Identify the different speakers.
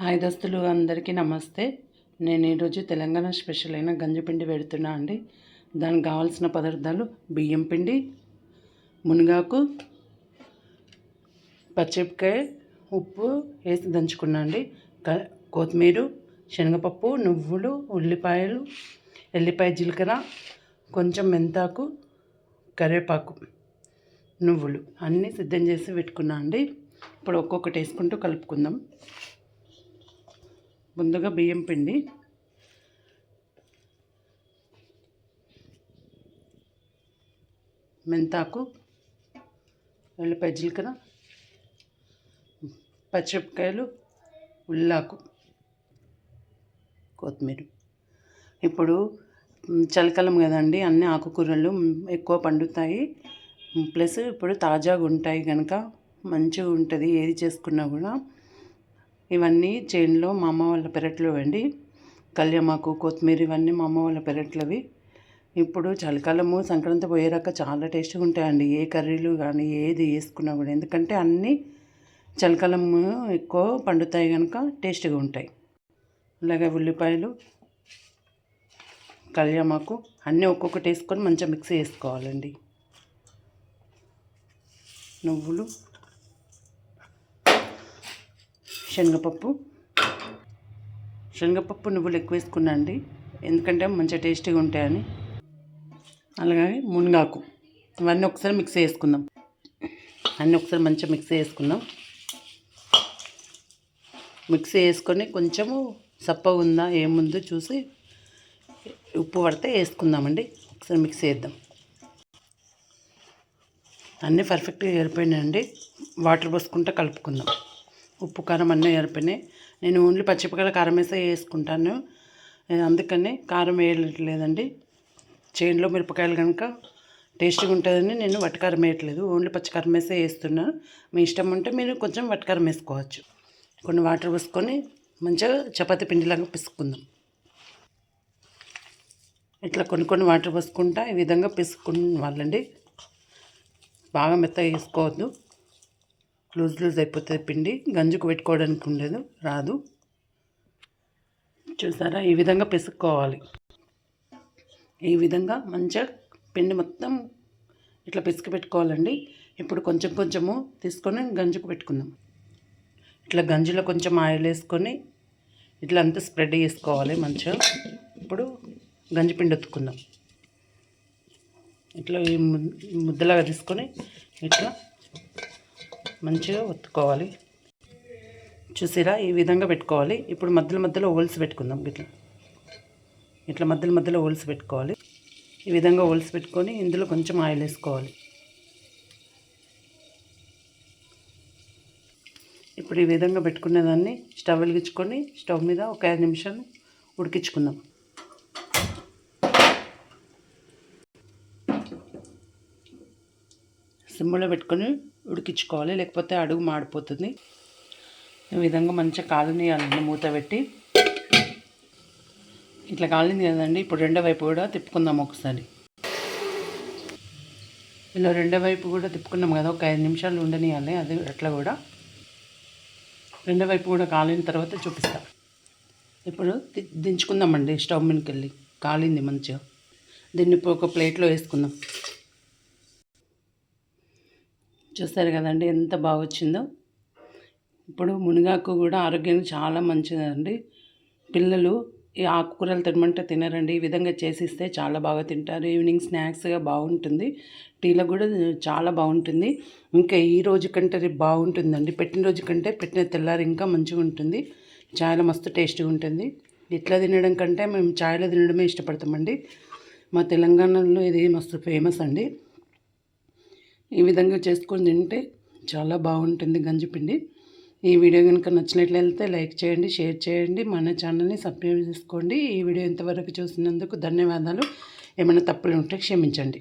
Speaker 1: Hi దోస్తులు అందరికీ నమస్తే. నేను ఈరోజు తెలంగాణ స్పెషల్ అయిన గంజిపిండి పెడుతున్నా అండి. దానికి కావాల్సిన పదార్థాలు బియ్యం పిండి మునగాకు పచ్చిమిరపకాయ ఉప్పు వేసి దంచుకున్నా అండి. క- కొత్తిమీర శనగపప్పు నువ్వులు ఉల్లిపాయలు ఎల్లిపాయ జీలకర్ర కొంచెం మెంతాకు కరివేపాకు నువ్వులు అన్నీ సిద్ధం చేసి పెట్టుకున్నా అండి. ఇప్పుడు ఒక్కొక్కటి వేసుకుంటూ కలుపుకుందాం. ముందుగా బియ్యం పిండి. మెంతాకు ఎల్లిపాయ జీలకర్ర పచ్చిమిరపకాయలు ఉల్లాకు కొత్తిమీర. ఇప్పుడు చలికాలం కదండి అన్ని ఆకుకూరలు ఎక్కువ పండుతాయి. ప్లస్ ఇప్పుడు తాజాగా ఉంటాయి కనుక మంచిగా ఉంటుంది ఏది చేసుకున్నా కూడా. ఇవన్నీ చేనులో మా అమ్మ వాళ్ళ పెరట్లో అండి కళ్యామాకు కొత్తిమీర ఇవన్నీ మా అమ్మ వాళ్ళ పెరట్లవి. ఇప్పుడు చలికాలము సంక్రాంతి పోయేరాక చాలా టేస్ట్గా ఉంటాయండి. ఏ కర్రీలు కానీ ఏది వేసుకున్నా కూడా. ఎందుకంటే అన్నీ చలికాలము ఎక్కువ పండుతాయి కనుక టేస్ట్గా ఉంటాయి. అలాగే ఉల్లిపాయలు కళ్యామాకు అన్నీ ఒక్కొక్కటి వేసుకొని మంచిగా మిక్స్ చేసుకోవాలండి. నువ్వులు శనగపప్పు. శనగపప్పు నువ్వులు ఎక్కువ వేసుకున్నాండి. ఎందుకంటే మంచిగా టేస్టీగా ఉంటాయని. అలాగే మునగాకు. ఇవన్నీ ఒకసారి మిక్స్ చేసుకుందాం. అన్నీ ఒకసారి మంచిగా మిక్స్ చేసుకుందాం. మిక్స్ చేసుకొని కొంచెము సప్పగా ఉందా ఏముందో చూసి ఉప్పు పడితే వేసుకుందామండి. ఒకసారి మిక్స్ చేద్దాం. అన్నీ పర్ఫెక్ట్గా ఏరిపోయినాయండి. వాటర్ పోసుకుంటే కలుపుకుందాం. ఉప్పు కారం అన్నీ ఏరిపోయినాయి నేను ఓన్లీ పచ్చిపక్కల కారం వేసే వేసుకుంటాను. అందుకని కారం వేయట్లేదండి. చేనులో మిరపకాయలు కనుక టేస్ట్గా ఉంటుందని నేను వట్టకారం వేయట్లేదు. ఓన్లీ పచ్చికారం వేసే వేస్తున్నాను మీ ఇష్టం ఉంటే మీరు కొంచెం వట్టకారం వేసుకోవచ్చు. కొన్ని వాటర్ పోసుకొని మంచిగా చపాతీ పిండిలాగా పిసుకుందాం ఇట్లా కొన్ని కొన్ని వాటర్ పోసుకుంటా ఈ విధంగా పిసుకుని వాళ్ళండి. బాగా మెత్తగా వేసుకోవద్దు. లూజ్ లూజ్ అయిపోతుంది పిండి. గంజుకు పెట్టుకోవడానికి ఉండదు రాదు. చూసారా? ఈ విధంగా పిసుక్కోవాలి. ఈ విధంగా మంచిగా పిండి మొత్తం ఇట్లా పిసికి పెట్టుకోవాలండి. ఇప్పుడు కొంచెం కొంచెము తీసుకొని గంజుకు పెట్టుకుందాం. ఇట్లా గంజిలో కొంచెం ఆయిల్ వేసుకొని ఇట్లా అంతా స్ప్రెడ్ చేసుకోవాలి మంచిగా. ఇప్పుడు గంజి పిండి ఒత్తుకుందాం. ఇట్లా ఈ ముద్దలాగా తీసుకొని ఇట్లా మంచిగా ఒత్తుకోవాలి. చూసిరా? ఈ విధంగా పెట్టుకోవాలి. ఇప్పుడు మధ్యలో మధ్యలో హోల్స్ పెట్టుకుందాం ఇట్లా. ఇట్లా మధ్యలో మధ్యలో హోల్స్ పెట్టుకోవాలి. ఈ విధంగా హోల్స్ పెట్టుకొని ఇందులో కొంచెం ఆయిల్ వేసుకోవాలి. ఇప్పుడు ఈ విధంగా పెట్టుకున్న దాన్ని స్టవ్ వెలిగించుకొని స్టవ్ మీద ఒక ఐదు నిమిషాలు ఉడికించుకుందాం. సిమ్లో పెట్టుకొని ఉడికించుకోవాలి. లేకపోతే అడుగు మాడిపోతుంది. ఈ విధంగా మంచిగా కాలనీయాలండి మూత పెట్టి ఇట్లా కాలింది కదండి ఇప్పుడు రెండో వైపు కూడా తిప్పుకుందాం ఒకసారి. ఇలా రెండో వైపు కూడా తిప్పుకున్నాం కదా ఒక ఐదు నిమిషాలు ఉండనియాలి. అది అట్లా కూడా. రెండో వైపు కూడా కాలిన తర్వాత చూపిస్తా. ఇప్పుడు దించుకుందామండి స్టవ్ మీదకి వెళ్ళి కాలింది మంచిగా. దీన్ని ఒక ప్లేట్లో వేసుకుందాం. చూస్తారు కదండి ఎంత బాగా వచ్చిందో ఇప్పుడు మునగాకు కూడా ఆరోగ్యానికి చాలా మంచిదండి. పిల్లలు ఈ ఆకుకూరలు తినమంటే తినరండి. ఈ విధంగా చేసిస్తే చాలా బాగా తింటారు. ఈవినింగ్ స్నాక్స్గా బాగుంటుంది. టీలో కూడా చాలా బాగుంటుంది. ఇంకా ఈ రోజు కంటే రేపు బాగుంటుందండి. పెట్టిన రోజు కంటే పెట్టిన తెల్లారి ఇంకా మంచిగా ఉంటుంది. చాలా మస్తు టేస్ట్గా ఉంటుంది. ఇట్లా తినడం కంటే మేము చాయ్లో తినడమే ఇష్టపడతామండి. మా తెలంగాణలో ఇది మస్తు ఫేమస్ అండి. ఈ విధంగా చేసుకొని తింటే చాలా బాగుంటుంది గంజిపిండి ఈ వీడియో కనుక నచ్చినట్లయితే లైక్ చేయండి షేర్ చేయండి మన ఛానల్ని సబ్స్క్రైబ్ చేసుకోండి. ఈ వీడియో ఇంతవరకు చూసినందుకు ధన్యవాదాలు. ఏమైనా తప్పులు ఉంటే క్షమించండి.